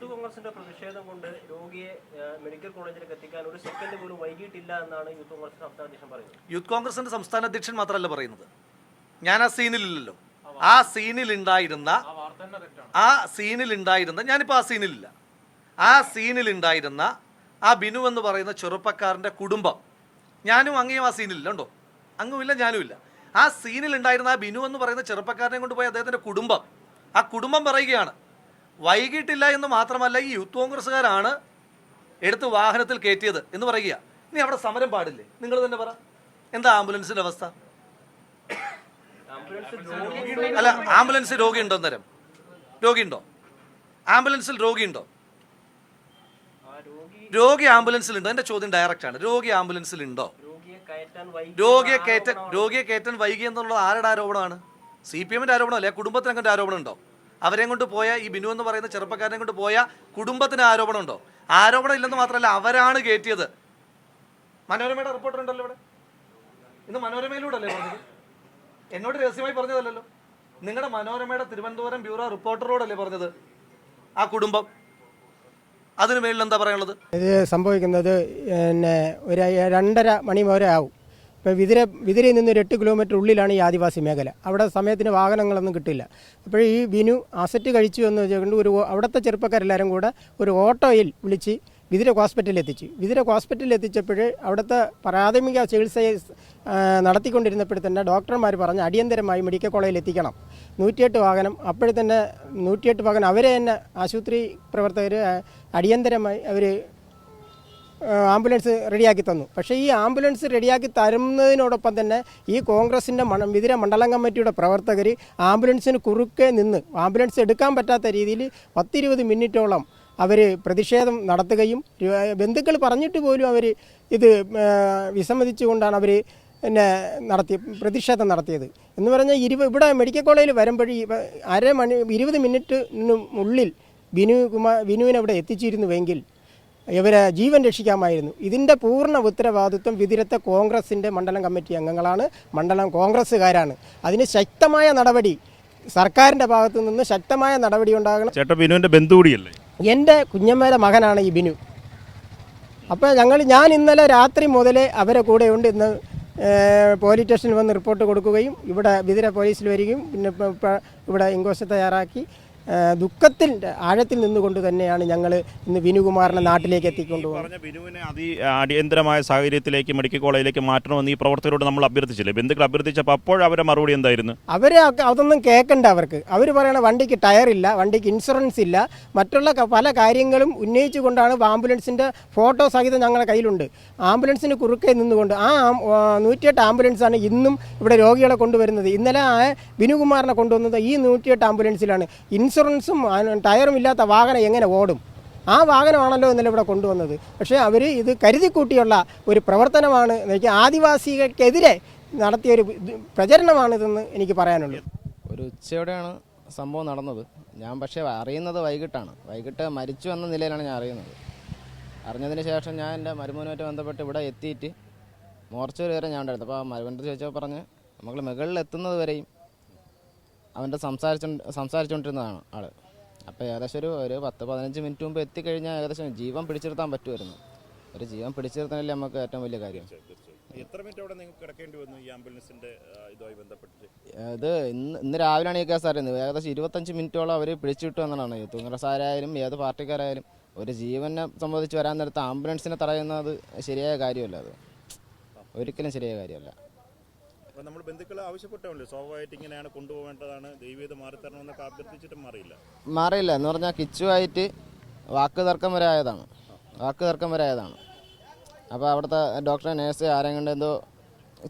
Youth കോൺഗ്രസിന്റെ പ്രതിഷേധം കൊണ്ട് രോഗിയെ മെഡിക്കൽ കോളേജിലേക്ക് എത്തിക്കാൻ ഒരു സെക്കൻഡ് പോലും വൈകിട്ടില്ല എന്നാണ് യൂത്ത് കോൺഗ്രസ് സംസ്ഥാന അധ്യക്ഷൻ പറയുന്നത്. യൂത്ത് കോൺഗ്രസിന്റെ സംസ്ഥാന അധ്യക്ഷൻ മാത്രമല്ല പറയുന്നത്. ഞാൻ ആ സീനിലില്ലല്ലോ. ആ സീനിൽ ഉണ്ടായിരുന്ന ആ സീനിൽ ഉണ്ടായിരുന്ന ഞാനിപ്പോൾ ആ സീനിലില്ല. ആ സീനിൽ ഉണ്ടായിരുന്ന ആ ബിനു എന്ന് പറയുന്ന ചെറുപ്പക്കാരന്റെ കുടുംബം. ഞാനും അങ്ങേയും ആ സീനിലില്ല ഉണ്ടോ? അങ്ങുമില്ല ഞാനുമില്ല. ആ സീനിൽ ഉണ്ടായിരുന്ന ആ ബിനു എന്ന് പറയുന്ന ചെറുപ്പക്കാരനെ കൊണ്ട് പോയ അദ്ദേഹത്തിന്റെ കുടുംബം. ആ കുടുംബം പറയുകയാണ് വൈകിട്ടില്ല എന്ന് മാത്രമല്ല ഈ യൂത്ത് കോൺഗ്രസ്സുകാരാണ് എടുത്ത് വാഹനത്തിൽ കയറ്റിയത് എന്ന് പറയുക. ഇനി അവിടെ സമരം പാടില്ലേ? നിങ്ങൾ തന്നെ പറ. എന്താ ആംബുലൻസിന്റെ അവസ്ഥ? അല്ല ആംബുലൻസ് രോഗിയുണ്ടോ അന്നേരം? രോഗിയുണ്ടോ? ആംബുലൻസിൽ രോഗിയുണ്ടോ? രോഗി ആംബുലൻസിൽ ആംബുലൻസിലുണ്ടോ? എന്റെ ചോദ്യം ഡയറക്റ്റ് ആണ്. രോഗി ഉണ്ടോ വൈകി രോഗിയെ കയറ്റാൻ രോഗിയെ കയറ്റാൻ വൈകി എന്നുള്ളത് ആരുടെ ആരോപണമാണ്? സി പി എമ്മിന്റെ അല്ലെ കുടുംബത്തിനൊക്കെ ആരോപണം ഉണ്ടോ അവരെയും കൊണ്ട് പോയ ഈ ബിനു എന്ന് പറയുന്ന ചെറുപ്പക്കാരനെ കൊണ്ട് പോയ കുടുംബത്തിന് ആരോപണം ഉണ്ടോ ആരോപണം ഇല്ലെന്ന് മാത്രമല്ല അവരാണ് കയറ്റിയത് മനോരമയുടെ റിപ്പോർട്ടർ ഉണ്ടല്ലോ ഇവിടെ. ഇന്ന് മനോരമയിലൂടെ അല്ലേ പറഞ്ഞത്? എന്നോട് രഹസ്യമായി പറഞ്ഞതല്ലല്ലോ. നിങ്ങളുടെ മനോരമയുടെ തിരുവനന്തപുരം ബ്യൂറോ റിപ്പോർട്ടറോടല്ലേ പറഞ്ഞത്? ആ കുടുംബം. അതിന് മേളിൽ എന്താ പറയാനുള്ളത്? ഇത് സംഭവിക്കുന്നത് പിന്നെ ഒരു രണ്ടര മണി വരെ ആവും. ഇപ്പോൾ വിതിര വിതിരയിൽ നിന്ന് ഒരു എട്ട് കിലോമീറ്റർ ഉള്ളിലാണ് ഈ ആദിവാസി മേഖല. അവിടെ സമയത്തിന് വാഹനങ്ങളൊന്നും കിട്ടില്ല അപ്പോൾ ഈ വിനു അസറ്റ് കഴിച്ചു എന്ന് വെച്ചുകൊണ്ട് ഒരു അവിടുത്തെ ചെറുപ്പക്കാരെല്ലാവരും കൂടെ ഒരു ഓട്ടോയിൽ വിളിച്ച് വിതിര ഹോസ്പിറ്റലിൽ എത്തിച്ചു. വിതിര ഹോസ്പിറ്റലിൽ എത്തിച്ചപ്പോൾ അവിടുത്തെ പ്രാഥമിക ചികിത്സ നടത്തിക്കൊണ്ടിരുന്നപ്പോൾ തന്നെ ഡോക്ടർമാർ പറഞ്ഞ് അടിയന്തരമായി മെഡിക്കൽ കോളേജിൽ എത്തിക്കണം. നൂറ്റിയെട്ട് വാഹനം അപ്പോഴത്തന്നെ നൂറ്റിയെട്ട് വാഹനം അവരെ തന്നെ ആശുപത്രി പ്രവർത്തകർ അടിയന്തരമായി അവർ ആംബുലൻസ് റെഡിയാക്കി തന്നു. പക്ഷേ ഈ ആംബുലൻസ് റെഡിയാക്കി തരുന്നതിനോടൊപ്പം തന്നെ ഈ കോൺഗ്രസിന്റെ മണ വിതിര മണ്ഡലം കമ്മിറ്റിയുടെ പ്രവർത്തകർ ആംബുലൻസിന് കുറുക്കെ നിന്ന് ആംബുലൻസ് എടുക്കാൻ പറ്റാത്ത രീതിയിൽ പത്തിരുപത് മിനിറ്റോളം അവർ പ്രതിഷേധം നടത്തുകയും ബന്ധുക്കൾ പറഞ്ഞിട്ട് പോലും അവർ ഇത് വിസമ്മതിച്ചുകൊണ്ടാണ് അവർ പിന്നെ നടത്തി പ്രതിഷേധം നടത്തിയത്. എന്ന് പറഞ്ഞാൽ ഇരുപത് ഇവിടെ മെഡിക്കൽ കോളേജിൽ വരുമ്പോഴേ അരമണി ഇരുപത് മിനിറ്റിന് ഉള്ളിൽ ബിനു കുമാർ ബിനുവിനെ അവിടെ എത്തിച്ചിരുന്നുവെങ്കിൽ ഇവരെ ജീവൻ രക്ഷിക്കാമായിരുന്നു. ഇതിന്റെ പൂർണ ഉത്തരവാദിത്വം വിതിരത്തെ കോൺഗ്രസിന്റെ മണ്ഡലം കമ്മിറ്റി അംഗങ്ങളാണ്. മണ്ഡലം കോൺഗ്രസ്സുകാരാണ്. അതിന് ശക്തമായ നടപടി സർക്കാരിന്റെ ഭാഗത്തു നിന്ന് ശക്തമായ നടപടി ഉണ്ടാകണം. ചേട്ടാ ബിനുവിന്റെ ബന്ധു കൂടിയല്ലേ? എന്റെ കുഞ്ഞമ്മയുടെ മകനാണ് ഈ ബിനു. അപ്പോൾ ഞങ്ങൾ ഞാൻ ഇന്നലെ രാത്രി മുതലേ അവരെ കൂടെയുണ്ട് ഇന്ന് ഏഹ്, പോലീസ് സ്റ്റേഷനിൽ വന്ന് റിപ്പോർട്ട് കൊടുക്കുകയും ഇവിടെ വിതിര പോലീസിൽ വരികയും പിന്നെ ഇവിടെ ഇൻക്വസ്റ്റ് തയ്യാറാക്കി. ദുഃഖത്തിന്റെ ആഴത്തിൽ നിന്നുകൊണ്ട് തന്നെയാണ് ഞങ്ങൾ ഇന്ന് വിനുകുമാറിനെ നാട്ടിലേക്ക് എത്തിക്കൊണ്ടുപോകുന്നത്. ബിനുവിനെ അതി അടിയന്തരമായ സാഹചര്യത്തിലേക്ക് മെഡിക്കൽ കോളേജിലേക്ക് മാറ്റണമെന്ന് ഈ പ്രവർത്തകരോട് നമ്മൾ അഭ്യർത്ഥിച്ചില്ലേ? ബന്ധുക്കൾ അഭ്യർത്ഥിച്ചപ്പോൾ അപ്പോൾ അവരെ മറുപടി എന്തായിരുന്നു? അവർ അതൊന്നും കേൾക്കണ്ട അവർക്ക്. അവർ പറയണ വണ്ടിക്ക് ടയറില്ല വണ്ടിക്ക് ഇൻഷുറൻസ് ഇല്ല. മറ്റുള്ള പല കാര്യങ്ങളും ഉന്നയിച്ചുകൊണ്ടാണ് ആംബുലൻസിന്റെ ഫോട്ടോ സഹിതം ഞങ്ങളുടെ കയ്യിലുണ്ട്. ആംബുലൻസിന് കുറുക്കെ നിന്നുകൊണ്ട് ആ നൂറ്റിയെട്ട് ആംബുലൻസാണ് ഇന്നും ഇവിടെ രോഗികളെ കൊണ്ടുവരുന്നത്. ഇന്നലെ ആ ബിനുകുമാറിനെ കൊണ്ടുവന്നത് ഈ നൂറ്റിയെട്ട് ആംബുലൻസിലാണ്. ഇൻഷുറൻസും ടയറും ഇല്ലാത്ത വാഹനം എങ്ങനെ ഓടും? ആ വാഹനമാണല്ലോ ഇന്നലെ ഇവിടെ കൊണ്ടുവന്നത്. പക്ഷേ അവർ ഇത് കരുതിക്കൂട്ടിയുള്ള ഒരു പ്രവർത്തനമാണ്. വെച്ചാൽ ആദിവാസികൾക്കെതിരെ നടത്തിയ ഒരു ഇത് പ്രചരണമാണിതെന്ന് എനിക്ക് പറയാനുള്ളത് ഒരു ഉച്ചയോടെയാണ് സംഭവം നടന്നത്. ഞാൻ പക്ഷേ അറിയുന്നത് വൈകിട്ടാണ്. വൈകിട്ട് മരിച്ചു എന്ന നിലയിലാണ് ഞാൻ അറിയുന്നത്. അറിഞ്ഞതിന് ശേഷം ഞാൻ എന്റെ മരുമോനുമായിട്ട് ബന്ധപ്പെട്ട് ഇവിടെ എത്തിയിട്ട് മോർച്ചൂർ വരെ ഞാൻ ഉണ്ടായിരുന്നു. അപ്പോൾ മരുമന്റെ ചോദിച്ചപ്പോൾ പറഞ്ഞ് നമ്മൾ മുകളിൽ എത്തുന്നത് വരെയും അവന്റെ സംസാരിച്ചു സംസാരിച്ചുകൊണ്ടിരുന്നതാണ് ആൾ. അപ്പോൾ ഏകദേശം ഒരു ഒരു പത്ത് പതിനഞ്ച് മിനിറ്റ് മുമ്പ് എത്തിക്കഴിഞ്ഞാൽ ഏകദേശം ജീവൻ പിടിച്ചിരുത്താൻ പറ്റുമായിരുന്നു. ഒരു ജീവൻ പിടിച്ചിരുത്തനല്ലേ നമുക്ക് ഏറ്റവും വലിയ കാര്യം. എത്ര മിനിറ്റ് അവിടെ നിങ്ങൾക്ക് കിടക്കേണ്ടി വന്നു ഈ ആംബുലൻസിന്റെ ഇതുമായി ബന്ധപ്പെട്ടിട്ട്? ഇത് ഇന്ന് ഇന്ന് രാവിലെയാണ് ഈ കേസ് അറിയുന്നത് ഏകദേശം ഇരുപത്തഞ്ച് മിനിറ്റോളം അവർ പിടിച്ചിട്ടു എന്നാണ് ആരായാലും ഏത് പാർട്ടിക്കാരായാലും ഒരു ജീവനെ സംബന്ധിച്ച് വരാൻ നേരത്ത് ആംബുലൻസിനെ തടയുന്നത് ശരിയായ കാര്യമല്ല അത്. ഒരിക്കലും ശരിയായ കാര്യമല്ല. അപ്പോൾ നമ്മൾ ബന്ധുക്കൾ ആവശ്യപ്പെട്ടല്ലോ സ്വാഭാവികമായിട്ട് ഇങ്ങനെയാണ് കൊണ്ടുപോകേണ്ടതാണ്. ദൈവീത് മാറിത്തരണമെന്നൊക്കെ അഭ്യർത്ഥിച്ചിട്ടും മാറിയില്ല. മാറിയില്ല. എന്ന് പറഞ്ഞാൽ കിച്ചുവായിട്ട് വാക്ക് തർക്കം വരെ ആയതാണ്. വാക്ക് തർക്കം വരെ ആയതാണ്. അപ്പോൾ അവിടുത്തെ ഡോക്ടറെ നേഴ്സ് ആരെയും കൊണ്ട് എന്തോ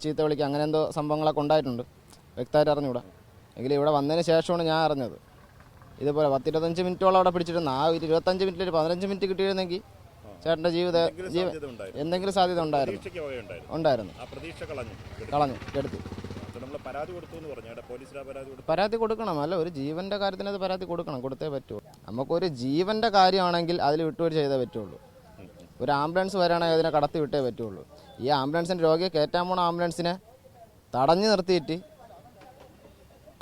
ചീത്ത വിളിക്കുക അങ്ങനെ എന്തോ സംഭവങ്ങളൊക്കെ ഉണ്ടായിട്ടുണ്ട്. വ്യക്തമായിട്ട് അറിഞ്ഞൂടാ എങ്കിലും ഇവിടെ വന്നതിന് ശേഷമാണ് ഞാൻ അറിഞ്ഞത്. ഇതുപോലെ പത്തിരുപത്തഞ്ച് മിനിറ്റോളം അവിടെ പിടിച്ചിരുന്നു. ആ ഇരുപത്തഞ്ച് മിനിറ്റിൽ ഒരു പതിനഞ്ച് മിനിറ്റ് കിട്ടിയിരുന്നെങ്കിൽ ചേട്ടന്റെ ജീവിത എന്തെങ്കിലും സാധ്യത ഉണ്ടായിരുന്നു. ഉണ്ടായിരുന്നു. കളഞ്ഞു. കൊടുത്തു പരാതി കൊടുത്തു. പരാതി കൊടുക്കണം. അല്ല ഒരു ജീവന്റെ കാര്യത്തിന് അത് പരാതി കൊടുക്കണം. കൊടുത്തേ പറ്റുള്ളൂ നമുക്കൊരു ജീവന്റെ കാര്യമാണെങ്കിൽ അതിൽ വിട്ടുവീഴ്ച ചെയ്തേ പറ്റുള്ളൂ. ഒരു ആംബുലൻസ് വരാണെങ്കിൽ അതിനെ കടത്തി വിട്ടേ പറ്റുള്ളൂ. ഈ ആംബുലൻസിന്റെ രോഗിയെ കയറ്റാൻ പോണ ആംബുലൻസിനെ തടഞ്ഞു നിർത്തിയിട്ട്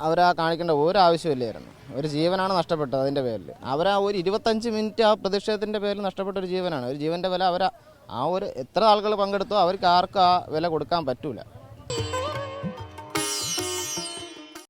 അവരാ കാണിക്കേണ്ട ഒരു ആവശ്യമില്ലായിരുന്നു ഒരു ജീവനാണ് നഷ്ടപ്പെട്ടത് അതിന്റെ പേരിൽ. അവരാ ഒരു ഇരുപത്തഞ്ച് മിനിറ്റ് ആ പ്രതിഷേധത്തിന്റെ പേരിൽ നഷ്ടപ്പെട്ട ഒരു ജീവനാണ്. ഒരു ജീവന്റെ വില അവരാ ആ ഒരു എത്ര ആളുകൾ പങ്കെടുത്തോ അവർക്ക് ആർക്കും ആ വില കൊടുക്കാൻ പറ്റൂല.